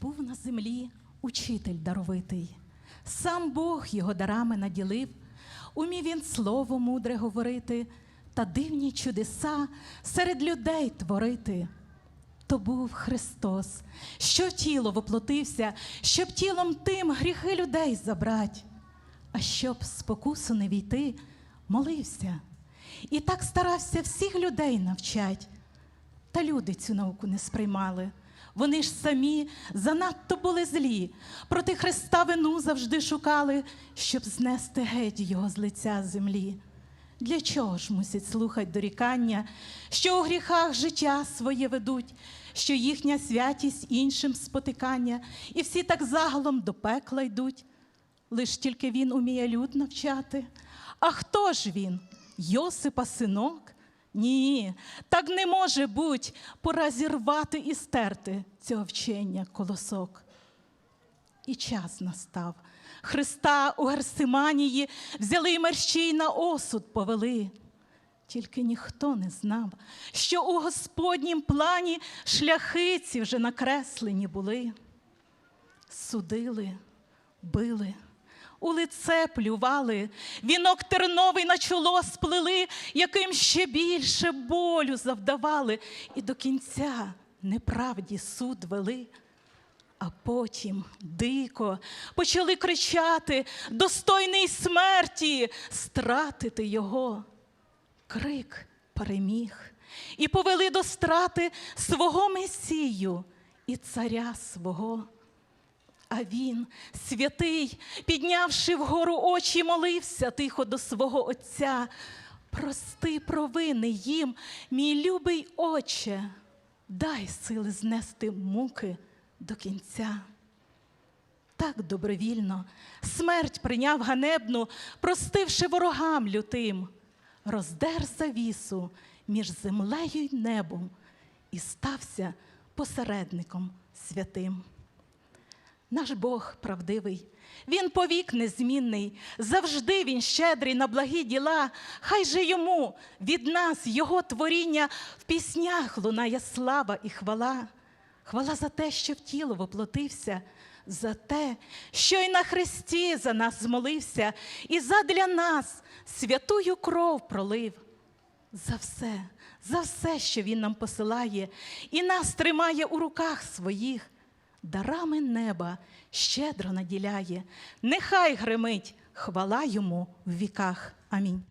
Був на землі учитель даровитий, сам Бог його дарами наділив, умів він слово мудре говорити та дивні чудеса серед людей творити. То був Христос, що тіло воплотився, щоб тілом тим гріхи людей забрать, а щоб спокусу не війти, молився. І так старався всіх людей навчать. Та люди цю науку не сприймали. Вони ж самі занадто були злі, проти Христа вину завжди шукали, щоб знести геть його з лиця землі. Для чого ж мусять слухать дорікання, що у гріхах життя своє ведуть, що їхня святість іншим спотикання, і всі так загалом до пекла йдуть. Лиш тільки він уміє люд навчати. А хто ж він? Йосипа синок? Ні, так не може буть. Пора зірвати і стерти цього вчення колосок. І час настав. Христа у Герсиманії взяли мерщій на осуд повели. Тільки ніхто не знав, що у Господнім плані шляхи ці вже накреслені були. Судили, били, у лице плювали, вінок терновий на чоло сплели, яким ще більше болю завдавали, і до кінця неправді суд вели. А потім дико почали кричати, достойний смерті, стратити його. Крик переміг, і повели до страти свого Месію і царя свого. А він, святий, піднявши вгору очі, молився тихо до свого Отця. Прости провини їм, мій любий Отче, дай сили знести муки до кінця. Так добровільно смерть прийняв ганебну, простивши ворогам лютим, роздер завісу між землею й небом і стався посередником святим. Наш Бог правдивий, Він повік незмінний, завжди Він щедрий на благі діла. Хай же йому від нас, Його творіння, в піснях лунає слава і хвала. Хвала за те, що в тіло воплотився, за те, що й на хресті за нас змолився, і задля нас святую кров пролив. За все, за все, що Він нам посилає, і нас тримає у руках своїх, дарами неба щедро наділяє. Нехай гримить хвала йому в віках. Амінь.